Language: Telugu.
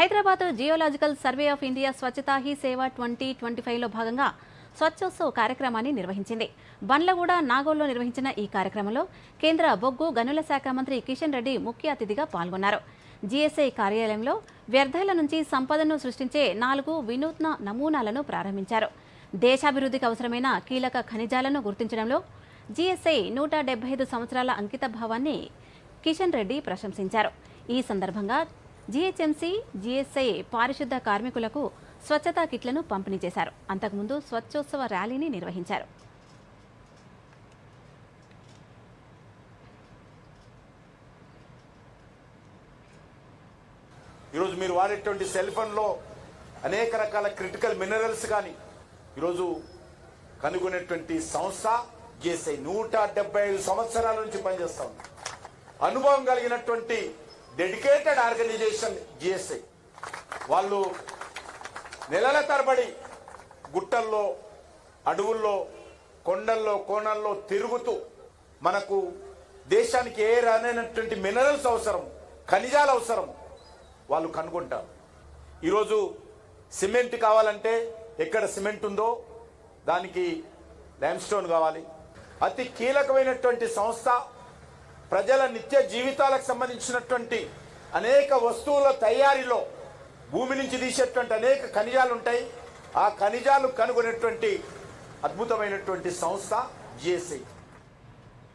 Hyderabad geological survey of India Swachhata Hi Seva twenty twenty ఫైవ్లో భాగంగా స్వచ్ఛోత్సవ్ కార్యక్రమాన్ని నిర్వహించింది. బండ్లగూడ నాగోల్లో నిర్వహించిన ఈ కార్యక్రమంలో కేంద్ర బొగ్గు గనుల శాఖ మంత్రి కిషన్ రెడ్డి ముఖ్య అతిథిగా పాల్గొన్నారు. జీఎస్ఐ కార్యాలయంలో వ్యర్థాల నుంచి సంపదను సృష్టించే నాలుగు వినూత్న నమూనాలను ప్రారంభించారు. దేశాభివృద్ధికి అవసరమైన కీలక ఖనిజాలను గుర్తించడంలో జీఎస్ఐ నూట డెబ్బై ఐదు సంవత్సరాల అంకిత భావాన్ని కిషన్ రెడ్డి ప్రశంసించారు. ఈ సందర్భంగా జీహెచ్ఎంసీ జీఎస్ఐ పారిశుద్ధ కార్మికులకు స్వచ్ఛతా కిట్లను పంపిణీ చేశారు. అంతకుముందు స్వచ్ఛోత్సవ ర్యాలీని నిర్వహించారు. ఈరోజు మీరు వాడేటువంటి సెల్ ఫోన్లో అనేక రకాల క్రిటికల్ మినరల్స్ కానీ ఈరోజు కనుగొనేటువంటి సంస్థ జిఎస్ఐ నూట డెబ్బై ఐదు సంవత్సరాల నుంచి పనిచేస్తా ఉంది. అనుభవం కలిగినటువంటి డెడికేటెడ్ ఆర్గనైజేషన్ జిఎస్ఐ వాళ్ళు నెలల తరబడి గుట్టల్లో అడవుల్లో కొండల్లో కోణల్లో తిరుగుతూ మనకు దేశానికి ఏ రానైనటువంటి మినరల్స్ అవసరం ఖనిజాలు అవసరం వాళ్ళు కనుగొంటారు. ఈరోజు సిమెంట్ కావాలంటే ఎక్కడ సిమెంట్ ఉందో దానికి స్టోన్ కావాలి. అతి కీలకమైనటువంటి సంస్థ ప్రజల నిత్య జీవితాలకు సంబంధించినటువంటి అనేక వస్తువుల తయారీలో భూమి నుంచి తీసేటువంటి అనేక ఖనిజాలు ఉంటాయి. ఆ ఖనిజాలు కనుగొనేటువంటి అద్భుతమైనటువంటి సంస్థ జిఎస్ఐ.